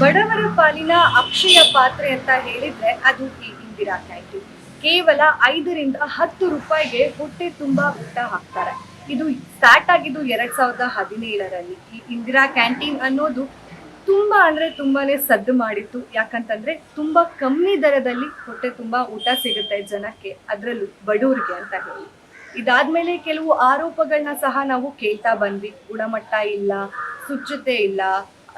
ಬಡವರ ಪಾಲಿನ ಅಕ್ಷಯ ಪಾತ್ರೆ ಅಂತ ಹೇಳಿದ್ರೆ ಅದು ಈ ಇಂದಿರಾ ಕ್ಯಾಂಟೀನ್. ಕೇವಲ ಐದರಿಂದ ಹತ್ತು ರೂಪಾಯಿಗೆ ಹೊಟ್ಟೆ ತುಂಬಾ ಊಟ ಹಾಕ್ತಾರೆ. ಇದು ಸ್ಟಾರ್ಟ್ ಆಗಿದ್ದು ಎರಡ್ ಸಾವಿರದ ಹದಿನೇಳರಲ್ಲಿ. ಈ ಇಂದಿರಾ ಕ್ಯಾಂಟೀನ್ ಅನ್ನೋದು ತುಂಬಾ ಅಂದ್ರೆ ತುಂಬಾನೇ ಸದ್ದು ಮಾಡಿತ್ತು. ಯಾಕಂತಂದ್ರೆ ತುಂಬಾ ಕಮ್ಮಿ ದರದಲ್ಲಿ ಹೊಟ್ಟೆ ತುಂಬಾ ಊಟ ಸಿಗುತ್ತೆ ಜನಕ್ಕೆ, ಅದರಲ್ಲೂ ಬಡವರಿಗೆ ಅಂತ ಹೇಳಿ. ಇದಾದ್ಮೇಲೆ ಕೆಲವು ಆರೋಪಗಳನ್ನ ಸಹ ನಾವು ಕೇಳ್ತಾ ಬಂದ್ವಿ. ಗುಣಮಟ್ಟ ಇಲ್ಲ, ಸ್ವಚ್ಛತೆ ಇಲ್ಲ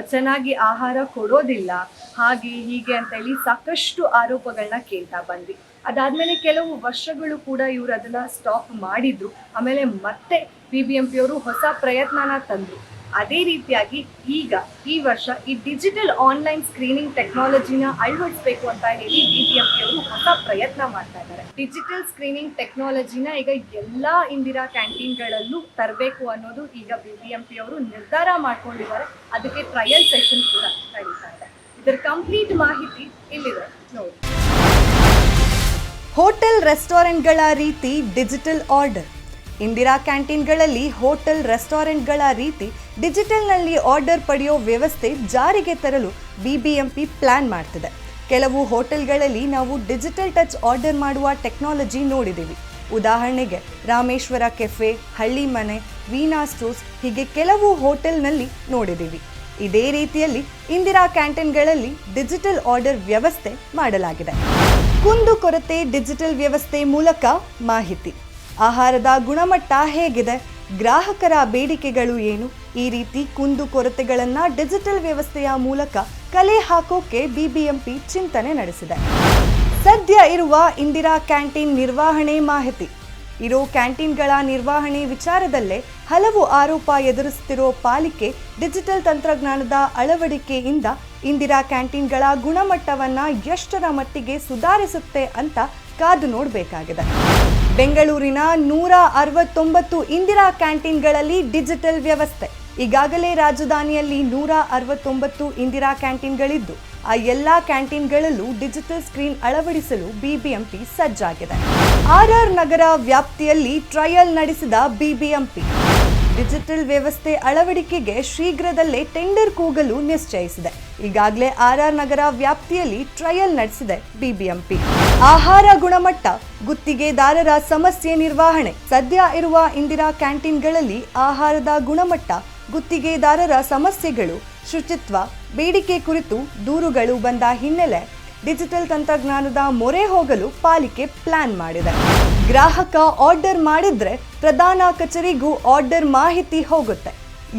ಚೆನ್ನಾಗಿ ಆಹಾರ ಕೊಡೋದಿಲ್ಲ. ಹಾಗೆ ಹೀಗೆ ಅಂತ ಹೇಳಿ ಸಾಕಷ್ಟು ಆರೋಪಗಳನ್ನ ಕೇಳ್ತಾ ಬಂದ್ವಿ. ಅದಾದ್ಮೇಲೆ ಕೆಲವು ವರ್ಷಗಳು ಕೂಡ ಇವರು ಅದನ್ನ ಸ್ಟಾಪ್ ಮಾಡಿದ್ರು. ಆಮೇಲೆ ಮತ್ತೆ ಬಿ ಬಿ ಎಂ ಪಿ ಅವರು ಹೊಸ ಪ್ರಯತ್ನನ ತಂದ್ರು. ಅದೇ ರೀತಿಯಾಗಿ ಈಗ ಈ ವರ್ಷ ಈ ಡಿಜಿಟಲ್ ಆನ್ಲೈನ್ ಸ್ಕ್ರೀನಿಂಗ್ ಟೆಕ್ನಾಲಜಿನ ಅಳವಡಿಸಬೇಕು ಅಂತ ಹೇಳಿ ಬಿ ಬಿ ಎಂ ಪಿ ಅವರು ಹೊಸ ಪ್ರಯತ್ನ ಮಾಡ್ತಾ ಇದ್ದಾರೆ. ಡಿಜಿಟಲ್ ಸ್ಕ್ರೀನಿಂಗ್ ಟೆಕ್ನಾಲಜಿನ ಈಗ ಎಲ್ಲಾ ಇಂದಿರಾ ಕ್ಯಾಂಟೀನ್ಗಳಲ್ಲೂ ತರಬೇಕು ಅನ್ನೋದು ಈಗ ಬಿ ಬಿ ಎಂ ಪಿ ಅವರು ನಿರ್ಧಾರ ಮಾಡ್ಕೊಂಡಿದ್ದಾರೆ. ಅದಕ್ಕೆ ಟ್ರಯಲ್ ಸೆಷನ್ ಕೂಡ ನಡೀತಾ ಇದೆ. ಇದರ ಕಂಪ್ಲೀಟ್ ಮಾಹಿತಿ ಇಲ್ಲಿದೆ. ನೋಡಿ. ಹೋಟೆಲ್, ರೆಸ್ಟೋರೆಂಟ್ಗಳ ರೀತಿ ಡಿಜಿಟಲ್ ಆರ್ಡರ್ ಇಂದಿರಾ ಕ್ಯಾಂಟೀನ್ಗಳಲ್ಲಿ ಹೋಟೆಲ್, ರೆಸ್ಟೋರೆಂಟ್ಗಳ ರೀತಿ ಡಿಜಿಟಲ್ನಲ್ಲಿ ಆರ್ಡರ್ ಪಡೆಯೋ ವ್ಯವಸ್ಥೆ ಜಾರಿಗೆ ತರಲು ಬಿಬಿಎಂಪಿ ಪ್ಲಾನ್ ಮಾಡ್ತಿದೆ. ಕೆಲವು ಹೋಟೆಲ್ಗಳಲ್ಲಿ ನಾವು ಡಿಜಿಟಲ್ ಟಚ್ ಆರ್ಡರ್ ಮಾಡುವ ಟೆಕ್ನಾಲಜಿ ನೋಡಿದ್ದೀವಿ ಉದಾಹರಣೆಗೆ ರಾಮೇಶ್ವರ ಕೆಫೆ, ಹಳ್ಳಿ ಮನೆ, ವೀಣಾ ಸ್ಟೋರ್ಸ್ ಹೀಗೆ ಕೆಲವು ಹೋಟೆಲ್ನಲ್ಲಿ ನೋಡಿದ್ದೀವಿ ಇದೇ ರೀತಿಯಲ್ಲಿ ಇಂದಿರಾ ಕ್ಯಾಂಟೀನ್ಗಳಲ್ಲಿ ಡಿಜಿಟಲ್ ಆರ್ಡರ್ ವ್ಯವಸ್ಥೆ ಮಾಡಲಾಗಿದೆ. ಕುಂದು ಕೊರತೆ ಡಿಜಿಟಲ್ ವ್ಯವಸ್ಥೆ ಮೂಲಕ ಮಾಹಿತಿ. ಆಹಾರದ ಗುಣಮಟ್ಟ ಹೇಗಿದೆ? ಗ್ರಾಹಕರ ಬೇಡಿಕೆಗಳು ಏನು? ಈ ರೀತಿ ಕುಂದು ಕೊರತೆಗಳನ್ನು ಡಿಜಿಟಲ್ ವ್ಯವಸ್ಥೆಯ ಮೂಲಕ ಕಲೆ ಹಾಕೋಕೆ ಬಿಬಿಎಂಪಿ ಚಿಂತನೆ ನಡೆಸಿದೆ. ಸದ್ಯ ಇರುವ ಇಂದಿರಾ ಕ್ಯಾಂಟೀನ್ ನಿರ್ವಹಣೆ ಮಾಹಿತಿ. ಇರೋ ಕ್ಯಾಂಟೀನ್ಗಳ ನಿರ್ವಹಣೆ ವಿಚಾರದಲ್ಲೇ ಹಲವು ಆರೋಪ ಎದುರಿಸುತ್ತಿರೋ ಪಾಲಿಕೆ ಡಿಜಿಟಲ್ ತಂತ್ರಜ್ಞಾನದ ಅಳವಡಿಕೆಯಿಂದ ಇಂದಿರಾ ಕ್ಯಾಂಟೀನ್ಗಳ ಗುಣಮಟ್ಟವನ್ನು ಎಷ್ಟರ ಮಟ್ಟಿಗೆ ಸುಧಾರಿಸುತ್ತೆ ಅಂತ ಕಾದು ನೋಡಬೇಕಾಗಿದೆ. ಬೆಂಗಳೂರಿನ ನೂರ ಅರವತ್ತೊಂಬತ್ತು ಇಂದಿರಾ ಕ್ಯಾಂಟೀನ್ಗಳಲ್ಲಿ ಡಿಜಿಟಲ್ ವ್ಯವಸ್ಥೆ. ಈಗಾಗಲೇ ರಾಜಧಾನಿಯಲ್ಲಿ ನೂರ ಅರವತ್ತೊಂಬತ್ತು ಇಂದಿರಾ ಕ್ಯಾಂಟೀನ್ಗಳಿದ್ದು, ಆ ಎಲ್ಲ ಕ್ಯಾಂಟೀನ್ಗಳಲ್ಲೂ ಡಿಜಿಟಲ್ ಸ್ಕ್ರೀನ್ ಅಳವಡಿಸಲು ಬಿಬಿಎಂಪಿ ಸಜ್ಜಾಗಿದೆ. ಆರ್ಆರ್ ನಗರ ವ್ಯಾಪ್ತಿಯಲ್ಲಿ ಟ್ರಯಲ್ ನಡೆಸಿದ ಬಿಬಿಎಂಪಿ. ಡಿಜಿಟಲ್ ವ್ಯವಸ್ಥೆ ಅಳವಡಿಕೆಗೆ ಶೀಘ್ರದಲ್ಲೇ ಟೆಂಡರ್ ಕೂಗಲು ನಿಶ್ಚಯಿಸಿದೆ. ಈಗಾಗಲೇ ಆರ್ಆರ್ ನಗರ ವ್ಯಾಪ್ತಿಯಲ್ಲಿ ಟ್ರಯಲ್ ನಡೆಸಿದೆ ಬಿಬಿಎಂಪಿ. ಆಹಾರ ಗುಣಮಟ್ಟ, ಗುತ್ತಿಗೆದಾರರ ಸಮಸ್ಯೆ ನಿರ್ವಹಣೆ, ಸದ್ಯ ಇರುವ ಇಂದಿರಾ ಕ್ಯಾಂಟೀನ್ಗಳಲ್ಲಿ ಆಹಾರದ ಗುಣಮಟ್ಟ, ಗುತ್ತಿಗೆದಾರರ ಸಮಸ್ಯೆಗಳು, ಶುಚಿತ್ವ, ಬೇಡಿಕೆ ಕುರಿತು ದೂರುಗಳು ಬಂದ ಹಿನ್ನೆಲೆ ಡಿಜಿಟಲ್ ತಂತ್ರಜ್ಞಾನದ ಮೊರೆ ಹೋಗಲು ಪಾಲಿಕೆ ಪ್ಲಾನ್ ಮಾಡಿದೆ. ಗ್ರಾಹಕ ಆರ್ಡರ್ ಮಾಡಿದ್ರೆ ಪ್ರಧಾನ ಕಚೇರಿಗೂ ಆರ್ಡರ್ ಮಾಹಿತಿ ಹೋಗುತ್ತೆ.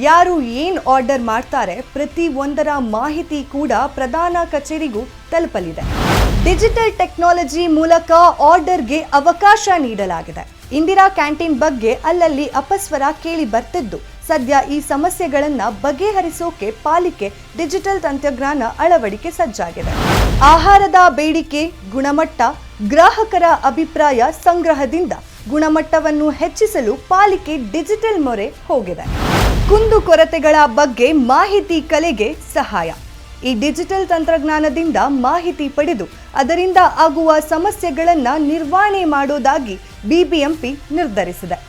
ಯಾರು ಏನ್ ಆರ್ಡರ್ ಮಾಡ್ತಾರೆ ಪ್ರತಿ ಒಂದರ ಮಾಹಿತಿ ಕೂಡ ಪ್ರಧಾನ ಕಚೇರಿಗೂ ತಲುಪಲಿದೆ. ಡಿಜಿಟಲ್ ಟೆಕ್ನಾಲಜಿ ಮೂಲಕ ಆರ್ಡರ್ಗೆ ಅವಕಾಶ ನೀಡಲಾಗಿದೆ. ಇಂದಿರಾ ಕ್ಯಾಂಟೀನ್ ಬಗ್ಗೆ ಅಲ್ಲಲ್ಲಿ ಅಪಸ್ವರ ಕೇಳಿ ಬರ್ತಿದ್ದು. ಸದ್ಯ ಈ ಸಮಸ್ಯೆಗಳನ್ನ ಬಗೆಹರಿಸೋಕೆ ಪಾಲಿಕೆ ಡಿಜಿಟಲ್ ತಂತ್ರಜ್ಞಾನ ಅಳವಡಿಕೆ ಸಜ್ಜಾಗಿದೆ. ಆಹಾರದ ಬೇಡಿಕೆ, ಗುಣಮಟ್ಟ, ಗ್ರಾಹಕರ ಅಭಿಪ್ರಾಯ ಸಂಗ್ರಹದಿಂದ ಗುಣಮಟ್ಟವನ್ನು ಹೆಚ್ಚಿಸಲು ಪಾಲಿಕೆ ಡಿಜಿಟಲ್ ಮೊರೆ ಹೋಗಿದೆ. ಕುಂದು ಕೊರತೆಗಳ ಬಗ್ಗೆ ಮಾಹಿತಿ ಕಲೆಗೆ ಸಹಾಯ. ಈ ಡಿಜಿಟಲ್ ತಂತ್ರಜ್ಞಾನದಿಂದ ಮಾಹಿತಿ ಪಡೆದು ಅದರಿಂದ ಆಗುವ ಸಮಸ್ಯೆಗಳನ್ನು ನಿರ್ವಹಣೆ ಮಾಡೋದಾಗಿ ಬಿಬಿಎಂಪಿ ನಿರ್ಧರಿಸಿದೆ.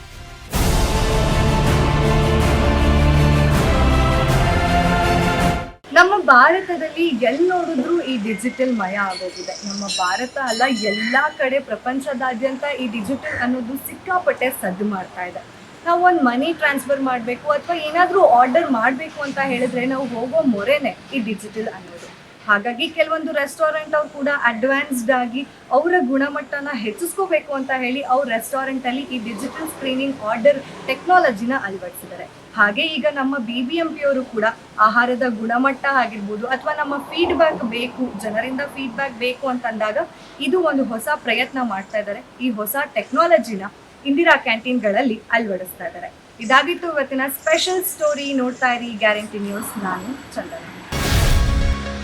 ನಮ್ಮ ಭಾರತದಲ್ಲಿ ಎಲ್ಲಿ ನೋಡಿದ್ರು ಈ ಡಿಜಿಟಲ್ ಮಯ ಆಗೋಗಿದೆ. ನಮ್ಮ ಭಾರತ ಅಲ್ಲ, ಎಲ್ಲ ಕಡೆ ಪ್ರಪಂಚದಾದ್ಯಂತ ಈ ಡಿಜಿಟಲ್ ಅನ್ನೋದು ಸಿಕ್ಕಾಪಟ್ಟೆ ಸದ್ದು ಮಾಡ್ತಾ ಇದೆ. ನಾವು ಒಂದು ಮನಿ ಟ್ರಾನ್ಸ್ಫರ್ ಮಾಡಬೇಕು ಅಥವಾ ಏನಾದರೂ ಆರ್ಡರ್ ಮಾಡಬೇಕು ಅಂತ ಹೇಳಿದ್ರೆ ನಾವು ಹೋಗೋ ಮೊರೆನೇ ಈ ಡಿಜಿಟಲ್ ಅನ್ನೋದು. ಹಾಗಾಗಿ ಕೆಲವೊಂದು ರೆಸ್ಟೋರೆಂಟ್ ಅವ್ರು ಕೂಡ ಅಡ್ವಾನ್ಸ್ಡ್ ಆಗಿ ಅವರ ಗುಣಮಟ್ಟನ ಹೆಚ್ಚಿಸ್ಕೋಬೇಕು ಅಂತ ಹೇಳಿ ಅವ್ರ ರೆಸ್ಟೋರೆಂಟ್ ಅಲ್ಲಿ ಈ ಡಿಜಿಟಲ್ ಸ್ಕ್ರೀನಿಂಗ್ ಆರ್ಡರ್ ಟೆಕ್ನಾಲಜಿನ ಅಳವಡಿಸಿದ್ದಾರೆ. ಹಾಗೆ ಈಗ ನಮ್ಮ ಬಿ ಬಿ ಎಂ ಪಿ ಅವರು ಕೂಡ ಆಹಾರದ ಗುಣಮಟ್ಟ ಆಗಿರ್ಬೋದು ಅಥವಾ ನಮ್ಮ ಫೀಡ್ಬ್ಯಾಕ್ ಬೇಕು, ಜನರಿಂದ ಫೀಡ್ಬ್ಯಾಕ್ ಬೇಕು ಅಂತಂದಾಗ ಇದು ಒಂದು ಹೊಸ ಪ್ರಯತ್ನ ಮಾಡ್ತಾ ಇದ್ದಾರೆ. ಈ ಹೊಸ ಟೆಕ್ನಾಲಜಿನ ಇಂದಿರಾ ಕ್ಯಾಂಟೀನ್ಗಳಲ್ಲಿ ಅಳವಡಿಸ್ತಾ ಇದ್ದಾರೆ. ಇದಾಗಿತ್ತು ಇವತ್ತಿನ ಸ್ಪೆಷಲ್ ಸ್ಟೋರಿ ನೋಡ್ತಾ ಇರಿ. ಗ್ಯಾರಂಟಿ ನ್ಯೂಸ್ ನಾನು ಚಂದನ.